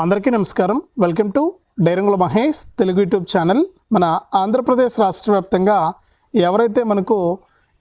అందరికీ నమస్కారం. Welcome to Dairangula Mahesh Telugu YouTube channel. మన ఆంధ్రప్రదేశ్ రాష్ట్ర వ్యాప్తంగా ఎవరైతే మనకు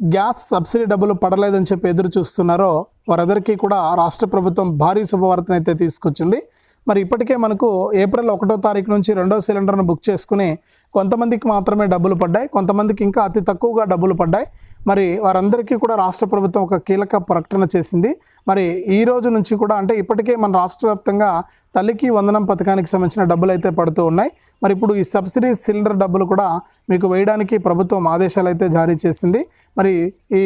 గ్యాస్ సబ్సిడీ డబ్బులు పడలేదని చెప్పి ఎదురు చూస్తున్నారో వారందరికీ కూడా రాష్ట్ర ప్రభుత్వం భారీ శుభవార్తనైతే తీసుకొచ్చింది. మరి ఇప్పటికే మనకు ఏప్రిల్ ఒకటో తారీఖు నుంచి రెండో సిలిండర్ను బుక్ చేసుకుని కొంతమందికి మాత్రమే డబ్బులు పడ్డాయి కొంతమందికి ఇంకా అతి తక్కువగా డబ్బులు పడ్డాయి. మరి వారందరికీ కూడా రాష్ట్ర ప్రభుత్వం ఒక కీలక ప్రకటన చేసింది. మరి ఈ రోజు నుంచి కూడా అంటే ఇప్పటికే మన రాష్ట్ర వ్యాప్తంగా తల్లికి వందనం పథకానికి సంబంధించిన డబ్బులు అయితే పడుతూ ఉన్నాయి. మరి ఇప్పుడు ఈ సబ్సిడీ సిలిండర్ డబ్బులు కూడా మీకు వేయడానికి ప్రభుత్వం ఆదేశాలు అయితే జారీ చేసింది. మరి ఈ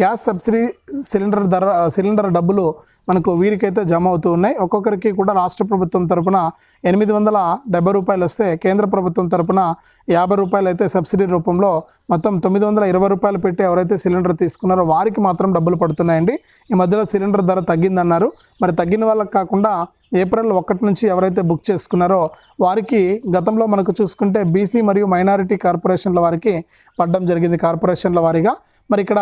గ్యాస్ సబ్సిడీ సిలిండర్ ధర సిలిండర్ డబ్బులు మనకు వీరికైతే జమ అవుతూ ఉన్నాయి. ఒక్కొక్కరికి కూడా రాష్ట్ర ప్రభుత్వం తరపున ఎనిమిది వందల డెబ్బై రూపాయలు వస్తే కేంద్ర ప్రభుత్వం తరపున యాభై రూపాయలు అయితే సబ్సిడీ రూపంలో మొత్తం తొమ్మిది వందల ఇరవై రూపాయలు పెట్టి ఎవరైతే సిలిండర్ తీసుకున్నారో వారికి మాత్రం డబ్బులు పడుతున్నాయండి. ఈ మధ్యలో సిలిండర్ ధర తగ్గిందన్నారు. మరి తగ్గిన వాళ్ళకి కాకుండా ఏప్రిల్ ఒకటి నుంచి ఎవరైతే బుక్ చేసుకున్నారో వారికి గతంలో మనకు చూసుకుంటే బీసీ మరియు మైనారిటీ కార్పొరేషన్ల వారికి పడ్డం జరిగింది కార్పొరేషన్ల వారిగా. మరి ఇక్కడ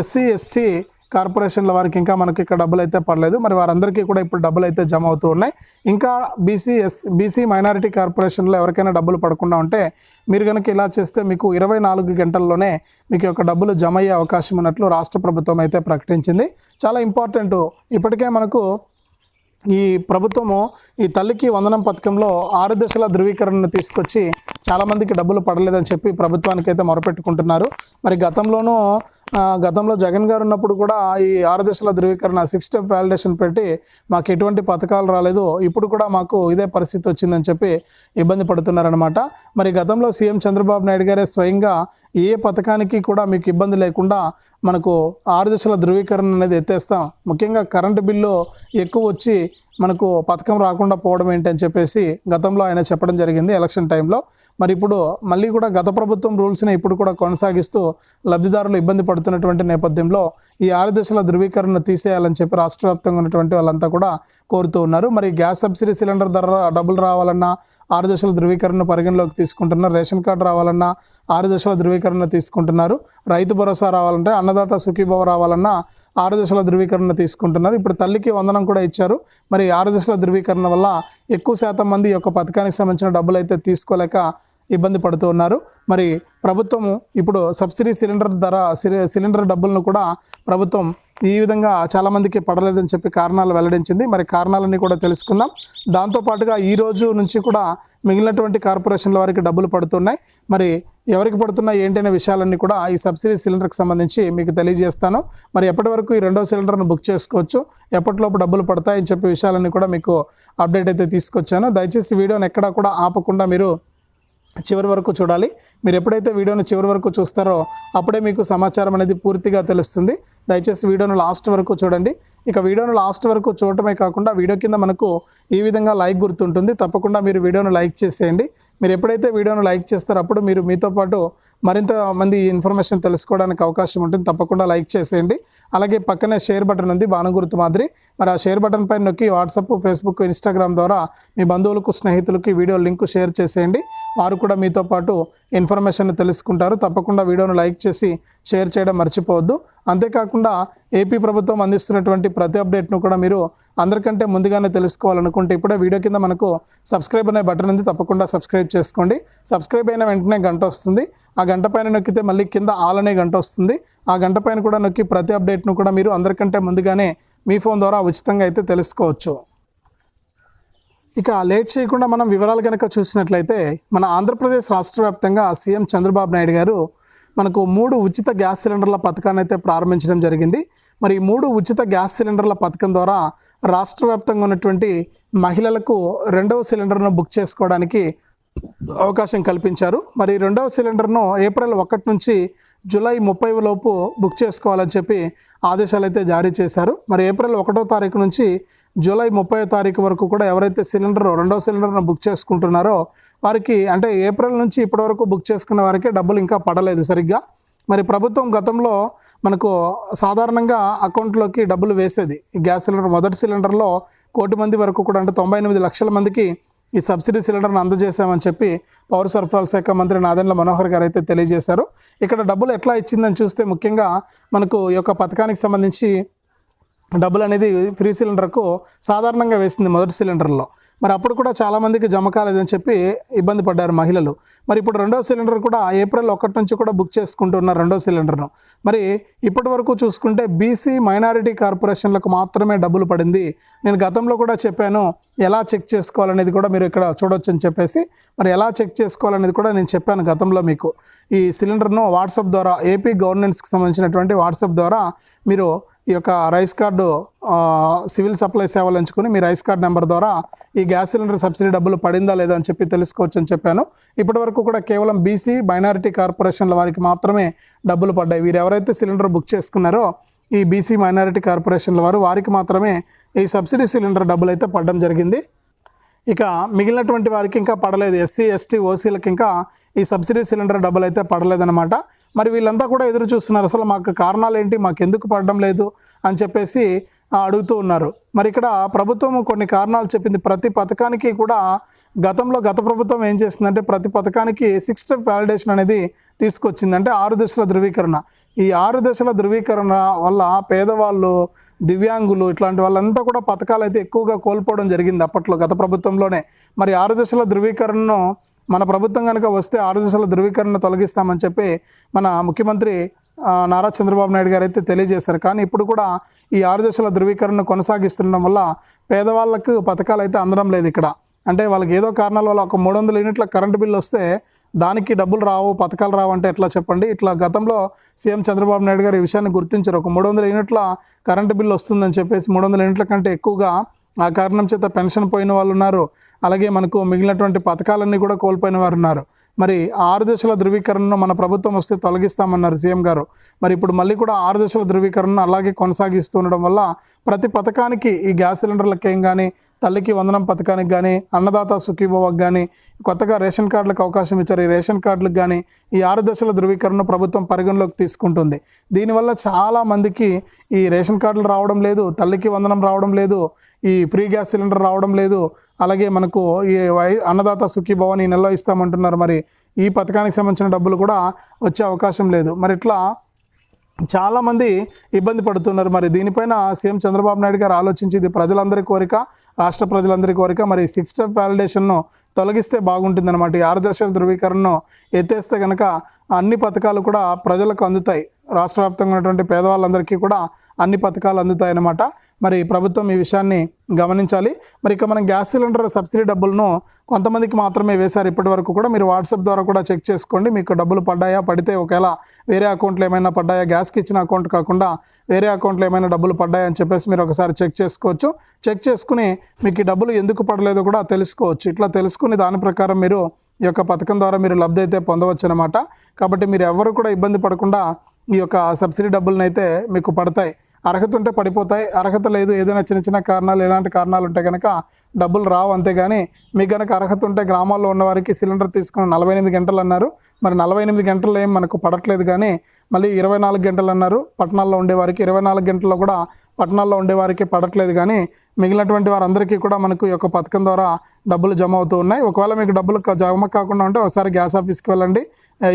ఎస్సీ ఎస్టీ కార్పొరేషన్ల వారికి ఇంకా మనకి ఇక్కడ డబ్బులు అయితే పడలేదు. మరి వారందరికీ కూడా ఇప్పుడు డబ్బులు అయితే జమ అవుతూ ఉన్నాయి. ఇంకా బీసీ ఎస్ బీసీ మైనారిటీ కార్పొరేషన్లో ఎవరికైనా డబ్బులు పడకుండా ఉంటే మీరు కనుక ఇలా చేస్తే మీకు ఇరవై నాలుగు గంటల్లోనే మీకు యొక్క డబ్బులు జమ అయ్యే అవకాశం ఉన్నట్లు రాష్ట్ర ప్రభుత్వం అయితే ప్రకటించింది. చాలా ఇంపార్టెంట్ ఇప్పటికే మనకు ఈ ప్రభుత్వము ఈ తల్లికి వందనం పథకంలో ఆరు దశల ధృవీకరణను తీసుకొచ్చి చాలామందికి డబ్బులు పడలేదని చెప్పి ప్రభుత్వానికి అయితే మొరపెట్టుకుంటున్నారు. మరి గతంలోనూ గతంలో జగన్ గారు ఉన్నప్పుడు కూడా ఈ ఆరు దశల ధృవీకరణ సిక్స్ స్టెప్ వ్యాలిడేషన్ పెట్టి మాకు ఎటువంటి పథకాలు రాలేదు. ఇప్పుడు కూడా మాకు ఇదే పరిస్థితి వచ్చిందని చెప్పి ఇబ్బంది పడుతున్నారనమాట మరి గతంలో సీఎం చంద్రబాబు నాయుడు గారే స్వయంగా ఏ పథకానికి కూడా మీకు ఇబ్బంది లేకుండా మనకు ఆరు దశల ధృవీకరణ అనేది ఎత్తేస్తాం. ముఖ్యంగా కరెంటు బిల్లు ఎక్కువ వచ్చి మనకు పథకం రాకుండా పోవడం ఏంటని చెప్పేసి గతంలో ఆయన చెప్పడం జరిగింది ఎలక్షన్ టైంలో. మరి ఇప్పుడు మళ్ళీ కూడా గత ప్రభుత్వం రూల్స్ని ఇప్పుడు కూడా కొనసాగిస్తూ లబ్ధిదారులు ఇబ్బంది పడుతున్నటువంటి నేపథ్యంలో ఈ ఆరు దశల ధృవీకరణ తీసేయాలని చెప్పి రాష్ట్ర వ్యాప్తంగా ఉన్నటువంటి వాళ్ళంతా కూడా కోరుతూ ఉన్నారు. మరి గ్యాస్ సబ్సిడీ సిలిండర్ ధర డబ్బులు రావాలన్నా ఆరు దశల ధృవీకరణ పరిగణలోకి తీసుకుంటున్నారు రేషన్ కార్డు రావాలన్నా ఆరు దశల ధృవీకరణ తీసుకుంటున్నారు. రైతు భరోసా రావాలంటే అన్నదాత సుఖీభవ రావాలన్నా ఆరు దశల ధృవీకరణ తీసుకుంటున్నారు. ఇప్పుడు తల్లికి వందనం కూడా ఇచ్చారు. మరి ఆరు దశల ధృవీకరణ వల్ల ఎక్కువ శాతం మంది ఈ యొక్క పథకానికి సంబంధించిన డబ్బులు అయితే తీసుకోలేక ఇబ్బంది పడుతూ ఉన్నారు. మరి ప్రభుత్వము ఇప్పుడు సబ్సిడీ సిలిండర్ ధర సిలిండర్ డబ్బులను కూడా ప్రభుత్వం ఈ విధంగా చాలామందికి పడలేదని చెప్పి కారణాలు వెల్లడించింది. మరి కారణాలన్నీ కూడా తెలుసుకుందాం. దాంతోపాటుగా ఈ రోజు నుంచి కూడా మిగిలినటువంటి కార్పొరేషన్ల వారికి డబ్బులు పడుతున్నాయి. మరి ఎవరికి పడుతున్నాయి ఏంటనే విషయాలన్నీ కూడా ఈ సబ్సిడీ సిలిండర్కి సంబంధించి మీకు తెలియజేస్తాను. మరి ఎప్పటి వరకు ఈ రెండో సిలిండర్ను బుక్ చేసుకోవచ్చు ఎప్పటిలోపు డబ్బులు పడతాయని చెప్పే విషయాలన్నీ కూడా మీకు అప్డేట్ అయితే తీసుకొచ్చాను. దయచేసి వీడియోని ఎక్కడా కూడా ఆపకుండా మీరు చివరి వరకు చూడాలి. మీరు ఎప్పుడైతే వీడియోను చివరి వరకు చూస్తారో అప్పుడే మీకు సమాచారం అనేది పూర్తిగా తెలుస్తుంది. దయచేసి వీడియోను లాస్ట్ వరకు చూడండి. ఇక వీడియోను లాస్ట్ వరకు చూడటమే కాకుండా వీడియో కింద మనకు ఈ విధంగా లైక్ గుర్తుంటుంది. తప్పకుండా మీరు వీడియోను లైక్ చేసేయండి. మీరు ఎప్పుడైతే వీడియోను లైక్ చేస్తారో అప్పుడు మీరు మీతో పాటు మరింత మంది ఇన్ఫర్మేషన్ తెలుసుకోవడానికి అవకాశం ఉంటుంది. తప్పకుండా లైక్ చేసేయండి. అలాగే పక్కనే షేర్ బటన్ ఉంది బాణగుర్తు మాదిరి. మరి ఆ షేర్ బటన్ పైన నొక్కి వాట్సాప్ ఫేస్బుక్ ఇన్స్టాగ్రామ్ ద్వారా మీ బంధువులకు స్నేహితులకి వీడియో లింక్ షేర్ చేసేయండి. వారు కూడా మీతో పాటు ఇన్ఫర్మేషన్ తెలుసుకుంటారు. తప్పకుండా వీడియోను లైక్ చేసి షేర్ చేయడం మర్చిపోవద్దు. అంతేకాకుండా ఏపీ ప్రభుత్వం అందిస్తున్నటువంటి ప్రతి అప్డేట్ను కూడా మీరు అందరికంటే ముందుగానే తెలుసుకోవాలనుకుంటే ఇప్పుడే వీడియో కింద మనకు సబ్స్క్రైబ్ అనే బటన్ ఉంది. తప్పకుండా సబ్స్క్రైబ్ చేసుకోండి. సబ్స్క్రైబ్ అయిన వెంటనే గంట వస్తుంది. ఆ గంట పైన నొక్కితే మళ్ళీ కింద ఆల్ అనే గంట వస్తుంది. ఆ గంట పైన కూడా నొక్కి ప్రతి అప్డేట్ను కూడా మీరు అందరికంటే ముందుగానే మీ ఫోన్ ద్వారా ఉచితంగా అయితే తెలుసుకోవచ్చు. ఇక లేట్ చేయకుండా మనం వివరాలు కనుక చూసినట్లయితే మన ఆంధ్రప్రదేశ్ రాష్ట్ర వ్యాప్తంగా సీఎం చంద్రబాబు నాయుడు గారు మనకు మూడు ఉచిత గ్యాస్ సిలిండర్ల పథకాన్ని అయితే ప్రారంభించడం జరిగింది. మరి ఈ మూడు ఉచిత గ్యాస్ సిలిండర్ల పథకం ద్వారా రాష్ట్ర వ్యాప్తంగా ఉన్నటువంటి మహిళలకు రెండవ సిలిండర్ను బుక్ చేసుకోవడానికి అవకాశం కల్పించారు. మరి రెండవ సిలిండర్ను ఏప్రిల్ ఒకటి నుంచి జూలై ముప్పై లోపు బుక్ చేసుకోవాలని చెప్పి ఆదేశాలు అయితే జారీ చేశారు. మరి ఏప్రిల్ ఒకటో తారీఖు నుంచి జూలై ముప్పై తారీఖు వరకు కూడా ఎవరైతే సిలిండర్ రెండో సిలిండర్ను బుక్ చేసుకుంటున్నారో వారికి అంటే ఏప్రిల్ నుంచి ఇప్పటి వరకు బుక్ చేసుకున్న వారికి డబ్బులు ఇంకా పడలేదు సరిగ్గా. మరి ప్రభుత్వం గతంలో మనకు సాధారణంగా అకౌంట్లోకి డబ్బులు వేసేది. గ్యాస్ సిలిండర్ మొదటి సిలిండర్లో కోటి మంది వరకు కూడా అంటే తొంభై ఎనిమిది లక్షల మందికి ఈ సబ్సిడీ సిలిండర్ను అందజేశామని చెప్పి పౌర సరఫరాల శాఖ మంత్రి నాదెండ్ల మనోహర్ గారు అయితే తెలియజేశారు. ఇక్కడ డబ్బులు ఎట్లా ఇచ్చిందని చూస్తే ముఖ్యంగా మనకు ఈ యొక్క పథకానికి సంబంధించి డబ్బులు అనేది ఫ్రీ సిలిండర్కు సాధారణంగా వేసింది మొదటి సిలిండర్లో. మరి అప్పుడు కూడా చాలామందికి జమ కాలేదని చెప్పి ఇబ్బంది పడ్డారు మహిళలు. మరి ఇప్పుడు రెండో సిలిండర్ కూడా ఏప్రిల్ ఒకటి నుంచి కూడా బుక్ చేసుకుంటున్నారు రెండో సిలిండర్ను. మరి ఇప్పటి వరకు చూసుకుంటే బీసీ మైనారిటీ కార్పొరేషన్లకు మాత్రమే డబ్బులు పడింది. నేను గతంలో కూడా చెప్పాను ఎలా చెక్ చేసుకోవాలనేది కూడా మీరు ఇక్కడ చూడొచ్చు అని చెప్పేసి మరి ఎలా చెక్ చేసుకోవాలనేది కూడా నేను చెప్పాను గతంలో మీకు. ఈ సిలిండర్ను వాట్సాప్ ద్వారా ఏపీ గవర్నెన్స్కి సంబంధించినటువంటి వాట్సాప్ ద్వారా మీరు ఈ యొక్క రైస్ కార్డు సివిల్ సప్లై సేవలు ఎంచుకుని మీ రైస్ కార్డ్ నెంబర్ ద్వారా ఈ గ్యాస్ సిలిండర్ సబ్సిడీ డబ్బులు పడిందా లేదా అని చెప్పి తెలుసుకోవచ్చు అని చెప్పాను. ఇప్పటి వరకు కూడా కేవలం బీసీ మైనారిటీ కార్పొరేషన్ల వారికి మాత్రమే డబ్బులు పడ్డాయి. వీరు ఎవరైతే సిలిండర్ బుక్ చేసుకున్నారో ఈ బీసీ మైనారిటీ కార్పొరేషన్ల వారు వారికి మాత్రమే ఈ సబ్సిడీ సిలిండర్ డబ్బులు అయితే పడడం జరిగింది. ఇక మిగిలినటువంటి వారికి ఇంకా పడలేదు. ఎస్సీ ఎస్టీ ఓసీలకు ఇంకా ఈ సబ్సిడీ సిలిండర్ డబ్బులు అయితే పడలేదన్నమాట. మరి వీళ్ళంతా కూడా ఎదురు చూస్తున్నారు. అసలు మాకు కారణాలు ఏంటి? మాకు ఎందుకు పడడం లేదు? అని చెప్పేసి అడుగుతూ ఉన్నారు. మరి ఇక్కడ ప్రభుత్వం కొన్ని కారణాలు చెప్పింది. ప్రతి పథకానికి కూడా గతంలో గత ప్రభుత్వం ఏం చేసిందంటే ప్రతి పథకానికి సిక్స్ స్టెప్ వ్యాలిడేషన్ అనేది తీసుకొచ్చింది. అంటే ఆరు దశల ధృవీకరణ. ఈ ఆరు దశల ధృవీకరణ వల్ల పేదవాళ్ళు దివ్యాంగులు ఇట్లాంటి వాళ్ళంతా కూడా పథకాలు అయితే ఎక్కువగా కోల్పోవడం జరిగింది అప్పట్లో గత ప్రభుత్వంలోనే. మరి ఆరు దశల ధృవీకరణను మన ప్రభుత్వం కనుక వస్తే ఆరు దశల ధృవీకరణ తొలగిస్తామని చెప్పి మన ముఖ్యమంత్రి నారా చంద్రబాబు నాయుడు గారు అయితే తెలియజేశారు. కానీ ఇప్పుడు కూడా ఈ ఆరు దశల ధృవీకరణను కొనసాగిస్తుండడం వల్ల పేదవాళ్ళకు పథకాలు అయితే అందడం లేదు ఇక్కడ. అంటే వాళ్ళకి ఏదో కారణాల వల్ల ఒక మూడు వందల యూనిట్ల కరెంటు బిల్లు వస్తే దానికి డబ్బులు రావు పథకాలు రావు అంటే ఎట్లా చెప్పండి? ఇట్లా గతంలో సీఎం చంద్రబాబు నాయుడు గారు ఈ విషయాన్ని గుర్తించారు. ఒక మూడు వందల యూనిట్ల కరెంటు బిల్లు వస్తుందని చెప్పేసి మూడు వందల యూనిట్ల కంటే ఎక్కువగా ఆ కారణం చేత పెన్షన్ పోయిన వాళ్ళు ఉన్నారు అలాగే మనకు మిగిలినటువంటి పథకాలన్నీ కూడా కోల్పోయిన వారు ఉన్నారు మరి ఆరు దశల ధృవీకరణను మన ప్రభుత్వం వస్తే తొలగిస్తామన్నారు సీఎం గారు. మరి ఇప్పుడు మళ్ళీ కూడా ఆరు దశల ధృవీకరణను అలాగే కొనసాగిస్తూ ఉండడం వల్ల ప్రతి పథకానికి ఈ గ్యాస్ సిలిండర్లకి ఏం కానీ తల్లికి వందనం పథకానికి కానీ అన్నదాత సుఖీభవకు కానీ కొత్తగా రేషన్ కార్డులకు అవకాశం ఇచ్చారు. ఈ రేషన్ కార్డులకు కానీ ఈ ఆరు దశల ధృవీకరణను ప్రభుత్వం పరిగణలోకి తీసుకుంటుంది. దీనివల్ల చాలా మందికి ఈ రేషన్ కార్డులు రావడం లేదు తల్లికి వందనం రావడం లేదు ఈ ఫ్రీ గ్యాస్ సిలిండర్ రావడం లేదు. అలాగే మనకు ఈ వై అన్నదాత సుఖీభవన్ ఈ నెలలో ఇస్తామంటున్నారు. మరి ఈ పథకానికి సంబంధించిన డబ్బులు కూడా వచ్చే అవకాశం లేదు. మరి ఇట్లా చాలామంది ఇబ్బంది పడుతున్నారు. మరి దీనిపైన సీఎం చంద్రబాబు నాయుడు గారు ఆలోచించి ఇది ప్రజలందరి కోరిక రాష్ట్ర ప్రజలందరి కోరిక మరి సిక్స్ స్టెప్ వ్యాలిడేషన్ను తొలగిస్తే బాగుంటుందన్నమాట. ఈ ఆరు దశల ధృవీకరణను ఎత్తేస్తే కనుక అన్ని పథకాలు కూడా ప్రజలకు అందుతాయి. రాష్ట్ర వ్యాప్తంగా ఉన్నటువంటి పేదవాళ్ళందరికీ కూడా అన్ని పథకాలు అందుతాయి అన్నమాట మరి ప్రభుత్వం ఈ విషయాన్ని గమనించాలి. మరి ఇక మనం గ్యాస్ సిలిండర్ సబ్సిడీ డబ్బులను కొంతమందికి మాత్రమే వేశారు. ఇప్పటి వరకు కూడా మీరు వాట్సాప్ ద్వారా కూడా చెక్ చేసుకోండి. మీకు డబ్బులు పడ్డాయా పడితే ఒకవేళ వేరే అకౌంట్లో ఏమైనా పడ్డాయా గ్యాస్ గ్యాస్కి ఇచ్చిన అకౌంట్ కాకుండా వేరే అకౌంట్లో ఏమైనా డబ్బులు పడ్డాయని చెప్పేసి మీరు ఒకసారి చెక్ చేసుకోవచ్చు. చెక్ చేసుకుని మీకు ఈ డబ్బులు ఎందుకు పడలేదో కూడా తెలుసుకోవచ్చు. ఇట్లా తెలుసుకుని దాని ప్రకారం మీరు ఈ యొక్క పథకం ద్వారా మీరు లబ్ధి అయితే పొందవచ్చు అనమాట కాబట్టి మీరు ఎవరు కూడా ఇబ్బంది పడకుండా ఈ యొక్క సబ్సిడీ డబ్బులను అయితే మీకు పడతాయి. అర్హత ఉంటే పడిపోతాయి. అర్హత లేదు. ఏదైనా చిన్న చిన్న కారణాలు ఎలాంటి కారణాలు ఉంటే కనుక డబ్బులు రావు అంతేగాని మీకు కనుక అర్హత ఉంటే గ్రామాల్లో ఉన్న వారికి సిలిండర్ తీసుకుని నలభై ఎనిమిది గంటలు అన్నారు. మరి నలభై ఎనిమిది గంటలు ఏం మనకు పడట్లేదు కానీ మళ్ళీ ఇరవై నాలుగు గంటలు అన్నారు. పట్టణాల్లో ఉండేవారికి ఇరవై నాలుగు గంటల్లో కూడా పట్టణాల్లో ఉండేవారికి పడట్లేదు కానీ మిగిలినటువంటి వారందరికీ కూడా మనకు ఈ యొక్క పథకం ద్వారా డబ్బులు జమ అవుతూ ఉన్నాయి. ఒకవేళ మీకు డబ్బులు జమ కాకుండా ఉంటే ఒకసారి గ్యాస్ ఆఫీస్కి వెళ్ళండి.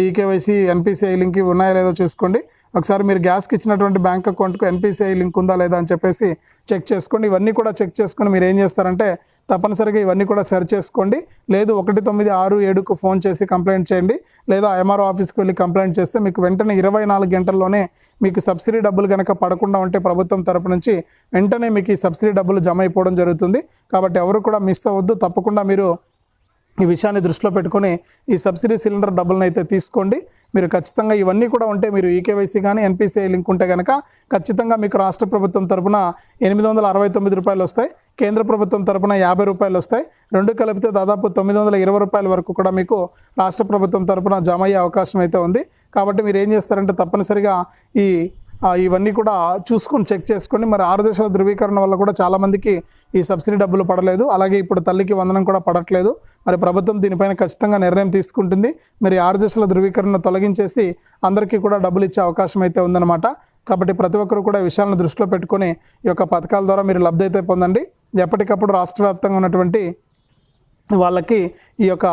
ఈకేవైసీ ఎన్పిసిఐ లింక్ ఉన్నాయో లేదో చూసుకోండి. ఒకసారి మీరు గ్యాస్కి ఇచ్చినటువంటి బ్యాంక్ అకౌంట్కు ఎన్పిసిఐ లింక్ ఉందా లేదా అని చెప్పేసి చెక్ చేసుకోండి. ఇవన్నీ కూడా చెక్ చేసుకొని మీరు ఏం చేస్తారంటే తప్పనిసరిగా ఇవన్నీ కూడా సెర్చ్ చేసుకోండి. లేదు ఒకటి తొమ్మిది ఆరు ఏడుకు ఫోన్ చేసి కంప్లైంట్ చేయండి. లేదా ఎంఆర్ఓ ఆఫీస్కి వెళ్ళి కంప్లైంట్ చేస్తే మీకు వెంటనే ఇరవై నాలుగు గంటల్లోనే మీకు సబ్సిడీ డబ్బులు కనుక పడకుండా ఉంటే ప్రభుత్వం తరపు నుంచి వెంటనే మీకు ఈ సబ్సిడీ డబ్బులు జమ అయిపోవడం జరుగుతుంది. కాబట్టి ఎవరు కూడా మిస్ అవ్వద్దు. తప్పకుండా మీరు ఈ విషయాన్ని దృష్టిలో పెట్టుకొని ఈ సబ్సిడీ సిలిండర్ డబ్బులను అయితే తీసుకోండి. మీరు ఖచ్చితంగా ఇవన్నీ కూడా ఉంటే మీరు ఈకేవైసీ కానీ ఎన్పిసిఐ లింక్ ఉంటే కనుక ఖచ్చితంగా మీకు రాష్ట్ర ప్రభుత్వం తరపున ఎనిమిది వందల అరవై తొమ్మిది రూపాయలు వస్తాయి. కేంద్ర ప్రభుత్వం తరపున యాభై రూపాయలు వస్తాయి. రెండు కలిపితే దాదాపు తొమ్మిది వందల ఇరవై రూపాయల వరకు కూడా మీకు రాష్ట్ర ప్రభుత్వం తరపున జమ అయ్యే అవకాశం అయితే ఉంది. కాబట్టి మీరు ఏం చేస్తారంటే తప్పనిసరిగా ఈ ఇవన్నీ కూడా చూసుకొని చెక్ చేసుకొని మరి ఆరు దశల ధృవీకరణ వల్ల కూడా చాలామందికి ఈ సబ్సిడీ డబ్బులు పడలేదు. అలాగే ఇప్పుడు తల్లికి వందనం కూడా పడట్లేదు. మరి ప్రభుత్వం దీనిపైన ఖచ్చితంగా నిర్ణయం తీసుకుంటుంది. మరి ఆరు దశల ధృవీకరణ తొలగించేసి అందరికీ కూడా డబ్బులు ఇచ్చే అవకాశం అయితే ఉందన్నమాట. కాబట్టి ప్రతి ఒక్కరు కూడా విషయాలను దృష్టిలో పెట్టుకొని ఈ యొక్క పథకాల ద్వారా మీరు లబ్ధి అయితే పొందండి. ఎప్పటికప్పుడు రాష్ట్ర వ్యాప్తంగా ఉన్నటువంటి వాళ్ళకి ఈ యొక్క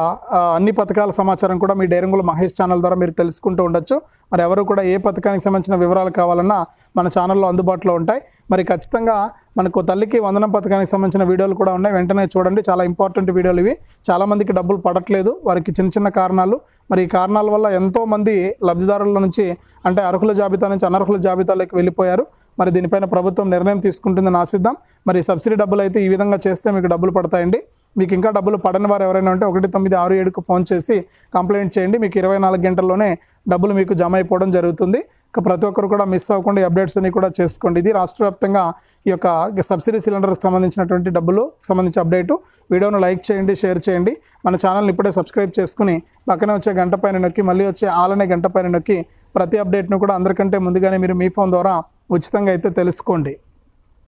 అన్ని పథకాల సమాచారం కూడా మీ డైరంగుల మహేష్ ఛానల్ ద్వారా మీరు తెలుసుకుంటూ ఉండొచ్చు. మరి ఎవరు కూడా ఏ పథకానికి సంబంధించిన వివరాలు కావాలన్నా మన ఛానల్లో అందుబాటులో ఉంటాయి. మరి ఖచ్చితంగా మనకు తల్లికి వందనం పథకానికి సంబంధించిన వీడియోలు కూడా ఉన్నాయి. వెంటనే చూడండి. చాలా ఇంపార్టెంట్ వీడియోలు ఇవి. చాలామందికి డబ్బులు పడట్లేదు. వారికి చిన్న చిన్న కారణాలు. మరి ఈ కారణాల వల్ల ఎంతోమంది లబ్ధిదారుల నుంచి అంటే అర్హుల జాబితా నుంచి అనర్హుల జాబితాలోకి వెళ్ళిపోయారు. మరి దీనిపైన ప్రభుత్వం నిర్ణయం తీసుకుంటుందని ఆశిద్దాం. మరి సబ్సిడీ డబ్బులు అయితే ఈ విధంగా చేస్తే మీకు డబ్బులు పడతాయండి. మీకు ఇంకా డబ్బులు పడని వారు ఎవరైనా ఉంటే ఒకటి తొమ్మిది ఆరు ఏడుకు ఫోన్ చేసి కంప్లైంట్ చేయండి. మీకు ఇరవై నాలుగు గంటల్లోనే డబ్బులు మీకు జమ అయిపోవడం జరుగుతుంది. ఇక ప్రతి ఒక్కరు కూడా మిస్ అవ్వకుండా అప్డేట్స్ అన్ని కూడా చేసుకోండి. ఇది రాష్ట్ర వ్యాప్తంగా ఈ యొక్క సబ్సిడీ సిలిండర్కి సంబంధించినటువంటి డబ్బులు సంబంధించి అప్డేటు. వీడియోను లైక్ చేయండి షేర్ చేయండి. మన ఛానల్ని ఇప్పుడే సబ్స్క్రైబ్ చేసుకుని పక్కనే వచ్చే గంట పైన నొక్కి మళ్ళీ వచ్చే ఆలనే గంట పైన నొక్కి ప్రతి అప్డేట్ను కూడా అందరికంటే ముందుగానే మీరు మీ ఫోన్ ద్వారా ఉచితంగా అయితే తెలుసుకోండి.